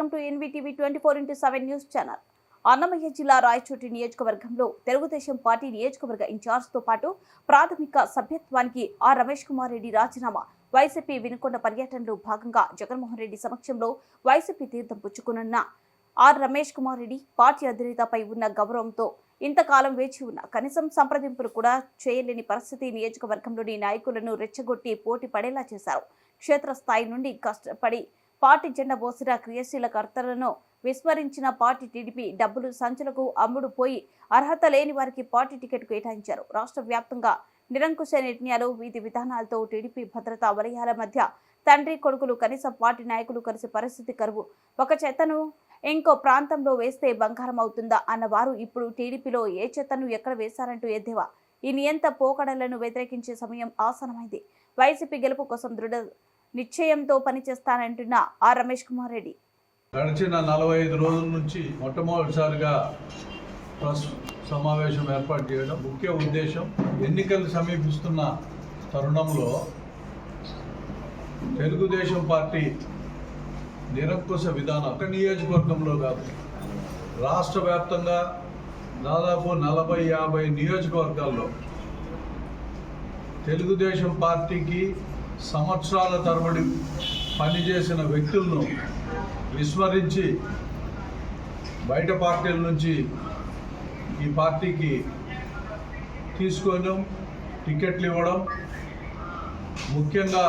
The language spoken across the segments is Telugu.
Welcome to NVTV twenty four into seven news channel. Annamayya జిల్లా రాయచోటి నియోజకవర్గంలో తెలుగుదేశం పార్టీ నియోజకవర్గ ఇన్ఛార్జ్తో పాటు ప్రాథమిక సభ్యత్వానికి ఆర్ రమేష్ కుమార్ రెడ్డి రాజీనామా వైసీపీ వినుకొండ పర్యటనలో భాగంగా జగన్మోహన్ రెడ్డి సమక్షంలో వైసీపీ తీర్థం పుచ్చుకునున్న ఆర్ రమేష్ కుమార్ రెడ్డి పార్టీ అధినేతపై ఉన్న గౌరవంతో ఇంతకాలం వేచి ఉన్న కనీసం సంప్రదింపులు కూడా చేయలేని పరిస్థితి నియోజకవర్గంలోని నాయకులను రెచ్చగొట్టి పోటీ పడేలా చేశారు. క్షేత్రస్థాయి నుండి కష్టపడి పార్టీ జెండా మోసిన క్రియాశీల కర్తలను విస్మరించిన పార్టీ టీడీపీ డబ్బులు సంచులకు అమ్ముడు పోయి అర్హత లేని వారికి పార్టీ టికెట్ కేటాయించారు. రాష్ట్ర వ్యాప్తంగా నిరంకుశ నిర్ణయాలు వీధి విధానాలతో టీడీపీ భద్రతా వలయాల మధ్య తండ్రి కొడుకులు కనీసం పార్టీ నాయకులు కలిసి పరిస్థితి కరువు. ఒక చెత్తను ఇంకో ప్రాంతంలో వేస్తే బంగారం అవుతుందా అన్న వారు ఇప్పుడు టీడీపీలో ఏ చెత్తను ఎక్కడ వేశారంటూ ఎద్దేవా? ఈ నియంత పోకడలను వ్యతిరేకించే సమయం ఆసనమైంది వైసీపీ గెలుపు కోసం దృఢ నిశ్చయంతో పనిచేస్తానంటున్న ఆర్ రమేష్ కుమార్ రెడ్డి. గడిచిన నలభై ఐదు రోజుల నుంచి మొట్టమొదటిసారిగా ప్రెస్ సమావేశం ఏర్పాటు చేయడం ముఖ్య ఉద్దేశం ఎన్నికలు సమీపిస్తున్న తరుణంలో తెలుగుదేశం పార్టీ నిరంకుశ విధానం ఒక నియోజకవర్గంలో కాదు రాష్ట్ర వ్యాప్తంగా దాదాపు నలభై యాభై నియోజకవర్గాల్లో తెలుగుదేశం పార్టీకి సంవత్సరాల తరబడి పనిచేసిన వ్యక్తులను విస్మరించి బయట పార్టీల నుంచి ఈ పార్టీకి తీసుకోవడం టికెట్లు ఇవ్వడం ముఖ్యంగా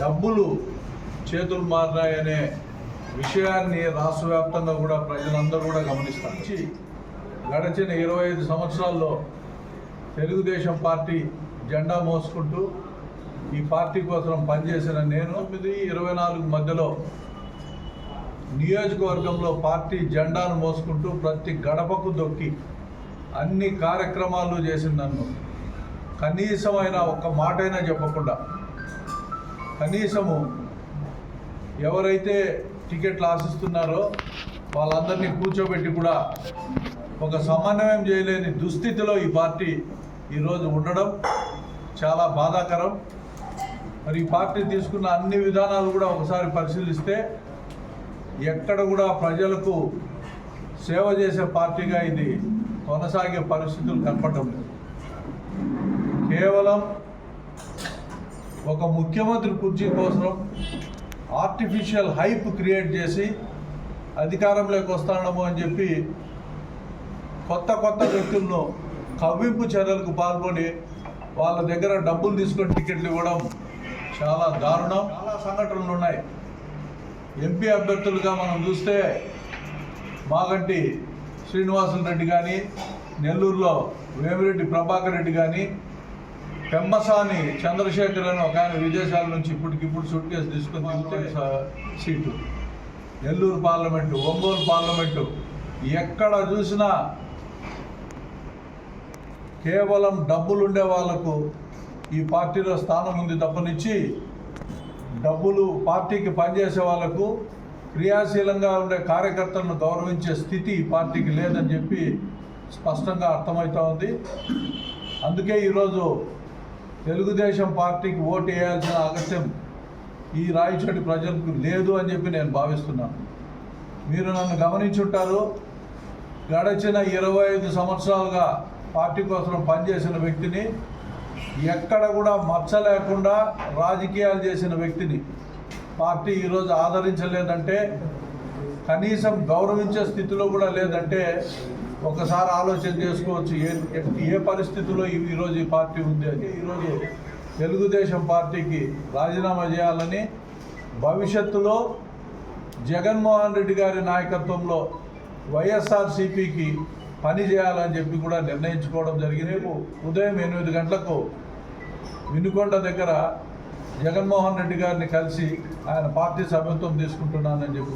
డబ్బులు చేతులు మారినాయనే విషయాన్ని రాష్ట్ర వ్యాప్తంగా కూడా ప్రజలందరూ కూడా గమనిస్తారు. గడిచిన ఇరవై ఐదు సంవత్సరాల్లో తెలుగుదేశం పార్టీ జెండా మోసుకుంటూ ఈ పార్టీ కోసం పనిచేసిన నేను తొమ్మిది ఇరవై నాలుగు మధ్యలో నియోజకవర్గంలో పార్టీ జెండాను మోసుకుంటూ ప్రతి గడపకు దొక్కి అన్ని కార్యక్రమాలు చేసింది నన్ను. కనీసమైన ఒక్క మాటైనా చెప్పకుండా కనీసము ఎవరైతే టికెట్లు ఆశిస్తున్నారో వాళ్ళందరినీ కూర్చోబెట్టి కూడా ఒక సమన్వయం చేయలేని దుస్థితిలో ఈ పార్టీ ఈరోజు ఉండడం చాలా బాధాకరం. మరి ఈ పార్టీ తీసుకున్న అన్ని విధానాలు కూడా ఒకసారి పరిశీలిస్తే ఎక్కడ కూడా ప్రజలకు సేవ చేసే పార్టీగా ఇది కొనసాగే పరిస్థితులు కనపడటం లేదు. కేవలం ఒక ముఖ్యమంత్రి కుర్చీ కోసం ఆర్టిఫిషియల్ హైప్ క్రియేట్ చేసి అధికారంలోకి వస్తాడము అని చెప్పి కొత్త కొత్త వ్యక్తులను కవ్వింపు చర్యలకు పాల్గొని వాళ్ళ దగ్గర డబ్బులు తీసుకొని టికెట్లు ఇవ్వడం చాలా దారుణం చాలా సంఘటనలు ఉన్నాయి. ఎంపీ అభ్యర్థులుగా మనం చూస్తే మాగంటి శ్రీనివాసులు రెడ్డి కానీ నెల్లూరులో వేమిరెడ్డి ప్రభాకర్ రెడ్డి కానీ పెమ్మసాని చంద్రశేఖర్ అని ఒక ఆయన విదేశాల నుంచి ఇప్పటికిప్పుడు సూట్ కేసు తీసుకుని seat. Nellore parliament Ongole parliament ఎక్కడ చూసినా కేవలం డబ్బులుండే వాళ్ళకు ఈ పార్టీలో స్థానం ఉంది తప్పనిచ్చి డబ్బులు పార్టీకి పనిచేసే వాళ్ళకు క్రియాశీలంగా ఉండే కార్యకర్తలను గౌరవించే స్థితి ఈ పార్టీకి లేదని చెప్పి స్పష్టంగా అర్థమవుతా ఉంది. అందుకే ఈరోజు తెలుగుదేశం పార్టీకి ఓటు వేయాల్సిన అగత్యం ఈ రాయచోటి ప్రజలకు లేదు అని చెప్పి నేను భావిస్తున్నాను. మీరు నన్ను గమనించుంటారు. గడచిన ఇరవై ఐదు సంవత్సరాలుగా పార్టీ కోసం పనిచేసిన వ్యక్తిని ఎక్కడ కూడా మచ్చ లేకుండా రాజకీయాలు చేసిన వ్యక్తిని పార్టీ ఈరోజు ఆదరించలేదంటే కనీసం గౌరవించే స్థితిలో కూడా లేదంటే ఒకసారి ఆలోచన చేసుకోవచ్చు. ఏ ఏ పరిస్థితిలో ఈరోజు ఈ పార్టీ ఉంది అని ఈరోజు తెలుగుదేశం పార్టీకి రాజీనామా చేయాలని భవిష్యత్తులో జగన్మోహన్ రెడ్డి గారి నాయకత్వంలో వైఎస్ఆర్సీపీకి పని చేయాలని చెప్పి కూడా నిర్ణయించుకోవడం జరిగింది రేపు ఉదయం ఎనిమిది గంటలకు వినుకొండ దగ్గర జగన్మోహన్ రెడ్డి గారిని కలిసి ఆయన పార్టీ సభ్యత్వం తీసుకుంటున్నానని చెప్పి